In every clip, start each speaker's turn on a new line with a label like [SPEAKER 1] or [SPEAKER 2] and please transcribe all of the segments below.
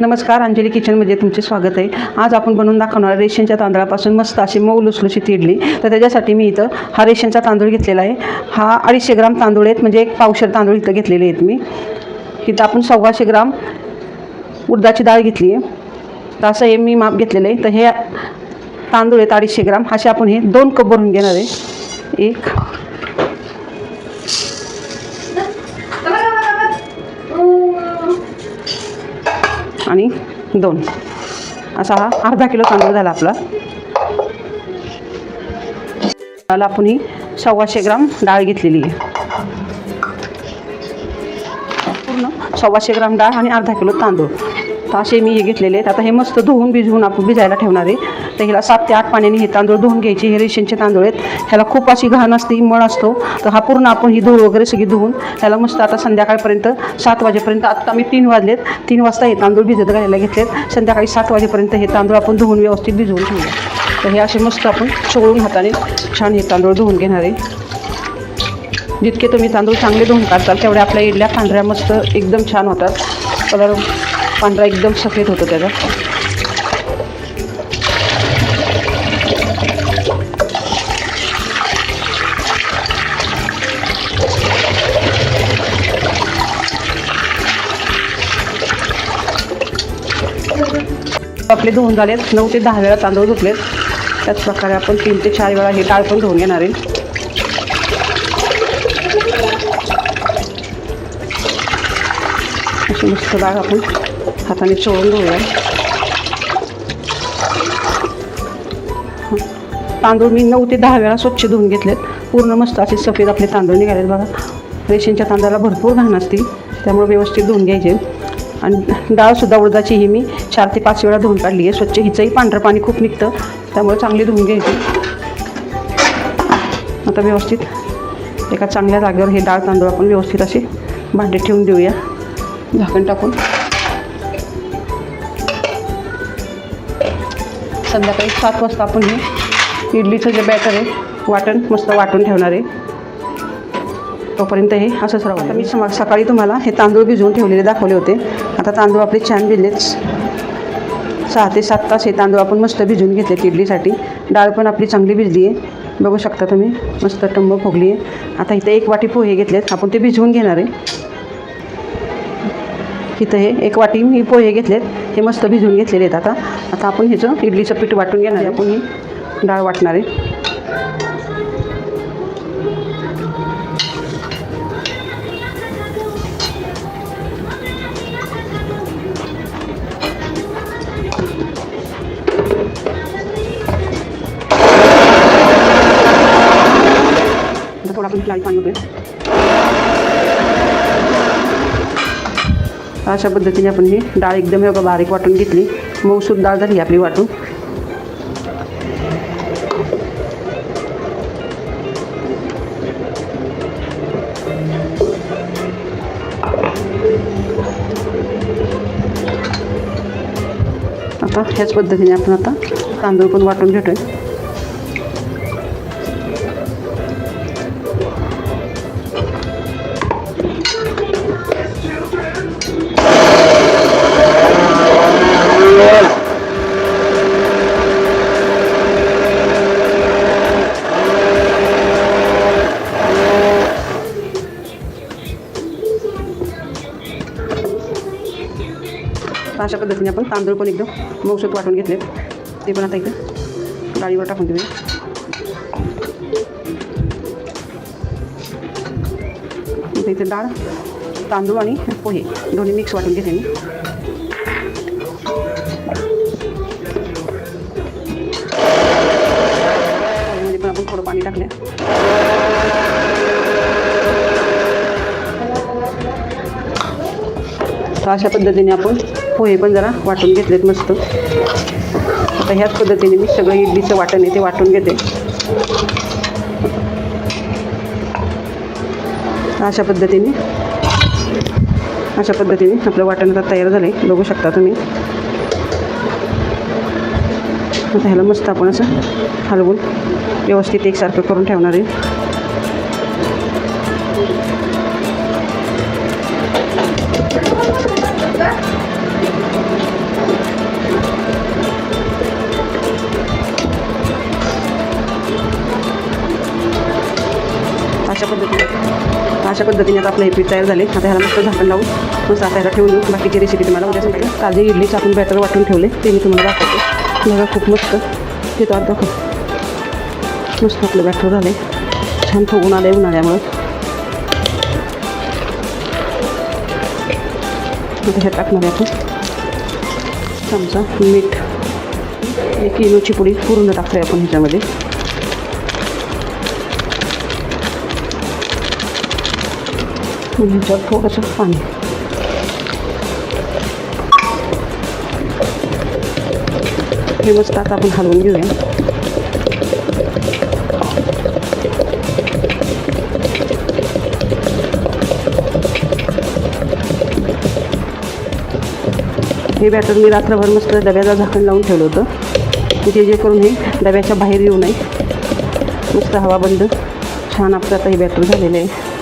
[SPEAKER 1] नमस्कार अंजली किचनमध्ये तुमचे स्वागत आहे. आज आपण बनवून दाखवणार आहे रेशनच्या तांदळापासून मस्त अशी मऊ लुसलुशीत इडली. तर त्याच्यासाठी मी इथं हा रेशनचा तांदूळ घेतलेला आहे. हा अडीचशे ग्राम तांदूळ आहेत म्हणजे एक पावशेर तांदूळ इथं घेतलेले आहेत मी. इथं आपण सव्वाशे ग्राम उडदाची डाळ घेतली आहे. तर असं हे मी माप घेतलेलं आहे. तर हे तांदूळ आहेत अडीचशे ग्राम. असे आपण हे दोन कप भरून घेणार आहे. एक आणि दोन. असा हा अर्धा किलो तांदूळ झाला आपला. त्याला आपण ही सव्वाशे ग्राम डाळ घेतलेली आहे. पूर्ण सव्वाशे ग्राम डाळ आणि अर्धा किलो तांदूळ. असे मी हे घेतलेले आहेत. आता हे मस्त धुवून भिजवून आपण भिजायला ठेवणार आहे. तर ह्याला सात ते आठ पाण्याने हे तांदूळ धुवून घ्यायचे. हे रेशनचे तांदूळ आहेत. ह्याला खूप अशी घाण असते मळ असतो. तर हा पूर्ण आपण ही धूळ वगैरे सगळी धुवून ह्याला मस्त आता संध्याकाळपर्यंत सात वाजेपर्यंत आत्ता मी तीन वाजलेत. तीन वाजता हे तांदूळ भिजत घालायला घेतलेत. संध्याकाळी सात वाजेपर्यंत हे तांदूळ आपण धुवून व्यवस्थित भिजवून ठेवूया. तर हे असे मस्त आपण चोळून हाताने छान हे तांदूळ धुवून घेणार आहे. जितके तुम्ही तांदूळ चांगले धुवून काढताल तेवढ्या आपल्या इडल्या पांढऱ्या मस्त एकदम छान होतात. कलर पांढरा एकदम सफेद होतो त्याचा. आपले धुवून झालेत. नऊ ते दहा वेळा तांदूळ धुतलेत. त्याच प्रकारे आपण तीन ते चार वेळा हे डाळ पण धुवून घेणार आहे. अशी मस्त डाळ आपण हाताने चोळून घेऊया तांदूळ मी नऊ ते दहा वेळा स्वच्छ धुवून घेतलेत पूर्ण मस्त असे सफेद आपले तांदूळ निघालेत बघा रेशनच्या तांदळाला भरपूर घाण असते त्यामुळे व्यवस्थित धुवून घ्यायचे आणि डाळसुद्धा उडदाची ही मी चार ते पाच वेळा धुवून काढली आहे स्वच्छ हिचंही पांढरं पाणी खूप निघतं त्यामुळे चांगली धुवून घ्यायची आता व्यवस्थित एका चांगल्या जागेवर हे डाळ तांदूळ आपण व्यवस्थित असे भांडे ठेवून देऊया झाकण टाकून संध्याकाळी सात वाजता आपण हे इडलीचं जे बॅटर आहे वाटण मस्त वाटून ठेवणार आहे. तोपर्यंत हे असंच राहू आता मी समा सकाळी तुम्हाला हे तांदूळ भिजवून ठेवलेले दाखवले होते. आता तांदूळ आपले छान भिजलेच. सहा ते सात तास हे तांदूळ आपण मस्त भिजवून घेतलेत इडलीसाठी. डाळ पण आपली चांगली भिजली आहे. बघू शकता तुम्ही मस्त टंब फुगली आहे. आता इथं एक वाटी पोहे घेतलेत. आपण ते भिजवून घेणार आहे. इथं हे एक वाटी मी पोहे घेतलेत. हे मस्त भिजवून घेतलेले आहेत आता. आता आपण ह्याचं इडलीचं पीठ वाटून घेणार आहे. आपण ही डाळ वाटणार आहे. थोडा आपण लाल पाणी होतोय अशा पद्धतीने आपण ही डाळ एकदम हे बारीक वाटून घेतली. मऊसूद डाळ झाली आपली वाटून. आता ह्याच पद्धतीने आपण आता तांदूळ पण वाटून घेतोय. अशा पद्धतीने आपण तांदूळ पण एकदम मौसत वाटून घेतलेत. ते पण आता इकडे डाळीवर टाकून देऊया. इथे डाळ तांदूळ आणि पोहे दोन्ही मिक्स वाटून घेते मी. पण आपण थोडं पाणी टाकलं तर अशा पद्धतीने आपण पोहे पण जरा वाटून घेतलेत मस्त. आता ह्याच पद्धतीने मी सगळं इडलीचं वाटण आहे ते वाटून घेते. अशा पद्धतीने अशा पद्धतीने आपलं वाटण आता तयार झालं आहे बघू शकता तुम्ही. आता ह्याला मस्त आपण असं हलवून व्यवस्थित एकसारखं करून ठेवणार आहे. अशा पद्धतीने आता आपलं हे पीठ तयार झाले. आता ह्याला मस्त झाकण लावून मस्त आता ठेवून देऊ. बाकीची रेसिपी तुम्हाला उद्या सांगते ताजे जे आपण बॅटर वाटून ठेवले. ते मी तुम्हाला दाखवते. बघा खूप मस्त. ते तर दाखव. मस्त आपलं बॅटर झाले छान फुगून आले उन्हाळ्यामुळं. आता हे टाकणार आहे आपण. चमचा मीठ. एक किलोची पुडी पूर्ण टाकतोय आपण ह्याच्यामध्ये. ह्याच्यावर थोडंसं पाणी हे मस्त आता आपण हलवून घेऊया हे बॅटर मी रात्रभर मस्त डब्याला झाकण लावून ठेवलं होतं ते जे करून हे डब्याच्या बाहेर येऊ नये मस्त हवा बंद छान आपलं आता हे बॅटर झालेलं आहे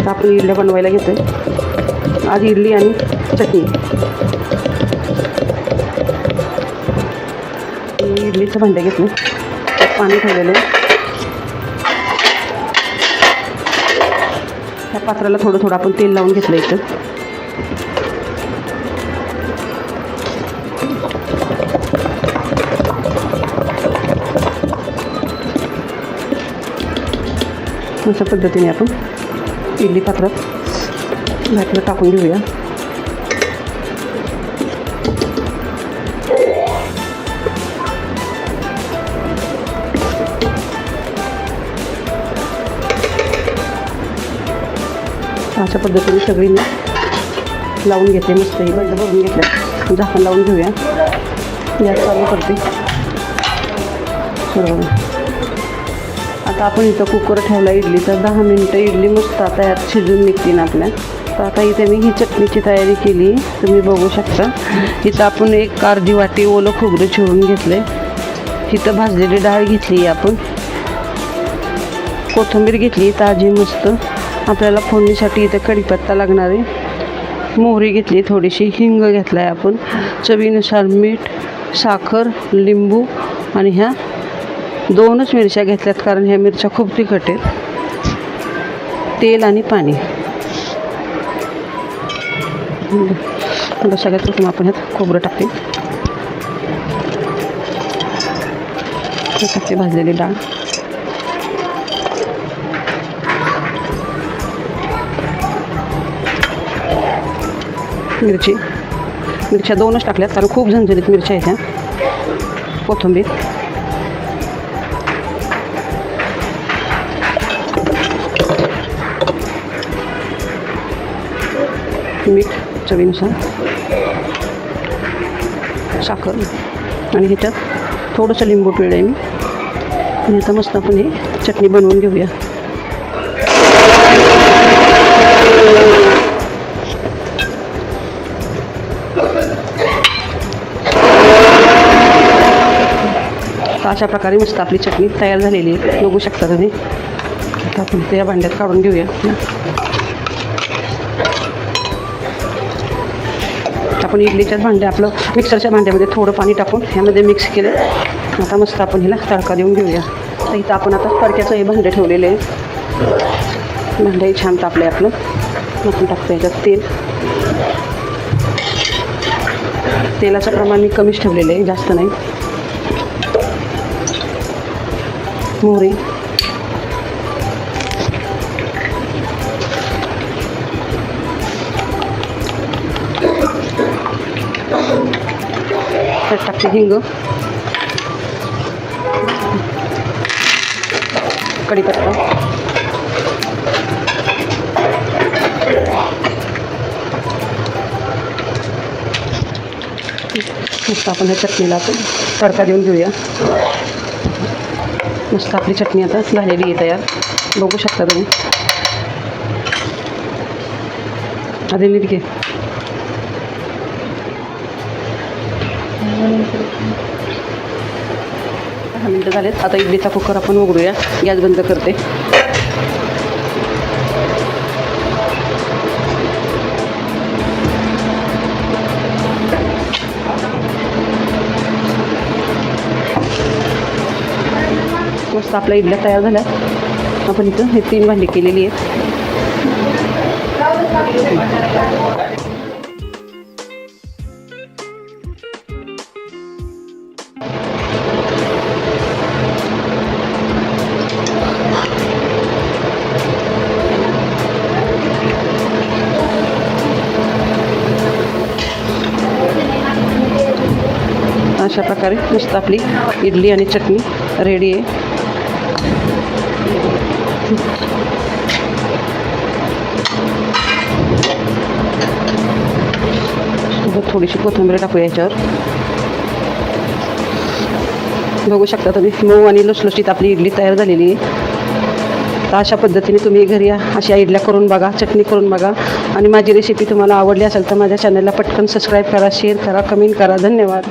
[SPEAKER 1] आता आपण इडल्या बनवायला घेतो आहे आज इडली आणि चटणी. इडलीचं भांडे घेतलं. पाणी ठेवलेलं. त्या पात्राला थोडं थोडं आपण तेल लावून घेतलं इथं. अशा पद्धतीने आपण इडली पात्रात. घातलं टाकून घेऊया. अशा पद्धतीने सगळी मी लावून घेते मस्त ही बंड भरून घेतल्या. झाकण लावून घेऊया. गॅस चालू करते. बरोबर आता आपण इथं कुकर ठेवला इडलीचा दहा मिनटं इडली मस्त आता यात शिजून निघतील आपल्या. तर आता इथे मी ही चटणीची तयारी केली तुम्ही बघू शकता. इथं आपण एक अर्धी वाटी ओलं खोबरं चिरून घेतलं इथं भाजलेली डाळ घेतली आपण. कोथिंबीर घेतली ताजी मस्त. आपल्याला फोडणीसाठी इथं कढीपत्ता लागणार आहे. मोहरी घेतली थोडीशी हिंग घेतला आहे आपण. चवीनुसार मीठ साखर लिंबू आणि ह्या दोनच मिरच्या घेतल्यात कारण ह्या मिरच्या खूप तिखट आहेत. तेल आणि पाणी. सगळ्यात प्रथम आपण ह्यात खोबरं टाकते. टाकते भाजलेली डाळ. मिरची. मिरच्या दोनच टाकल्यात कारण खूप झणझणीत मिरच्या आहेत ह्या. कोथिंबीर. मीठ चवीनुसार साखर आणि ह्याच्यात थोडंसं लिंबू पिळ आहे मी. आणि आता मस्त आपण ही चटणी बनवून घेऊया. तर अशा प्रकारे मस्त आपली चटणी तयार झालेली आहे. बघू शकता तुम्ही. आता आपण त्या भांड्यात काढून घेऊया. आपण इडलीच्याच भांड्या आपलं मिक्सरच्या भांड्यामध्ये थोडं पाणी टाकून ह्यामध्ये मिक्स केलं. आता मस्त आपण ह्याला तडका देऊन घेऊया. तर इथं आपण आता तडक्याचं हे भांडे ठेवलेले आहे. भांडंही छान तापलं आहे आपलं. आपण टाकतो याच्यात तेल. तेलाचं प्रमाण मी कमीच ठेवलेलं आहे जास्त नाही. मोहरी. त्यात टाकते हिंग कढीपत्ता मस्त तडका देऊन घेऊया. मस्त आपली चटणी आता आहे तयार. बघू शकता तुम्ही. अरे नीट दहा मिनटं झालेत. आता इडलीचा कुकर आपण उघडूया. गॅस बंद करते. मस्त आपल्या इडल्या तयार झाल्या. आपण इथं हे तीन भांडी केलेली आहेत. अशा प्रकारे मस्त आपली इडली आणि चटणी रेडी आहे. थोडीशी कोथिंबीर टाकूया याच्यावर. बघू शकता तुम्ही मऊ आणि लुसलुशीत आपली इडली तयार झालेली आहे. तर अशा पद्धतीने तुम्ही घरी अशा इडल्या करून बघा चटणी करून बघा. आणि माझी रेसिपी तुम्हाला आवडली असेल तर माझ्या चॅनलला पटकन सबस्क्राईब करा शेअर करा कमेंट करा. धन्यवाद.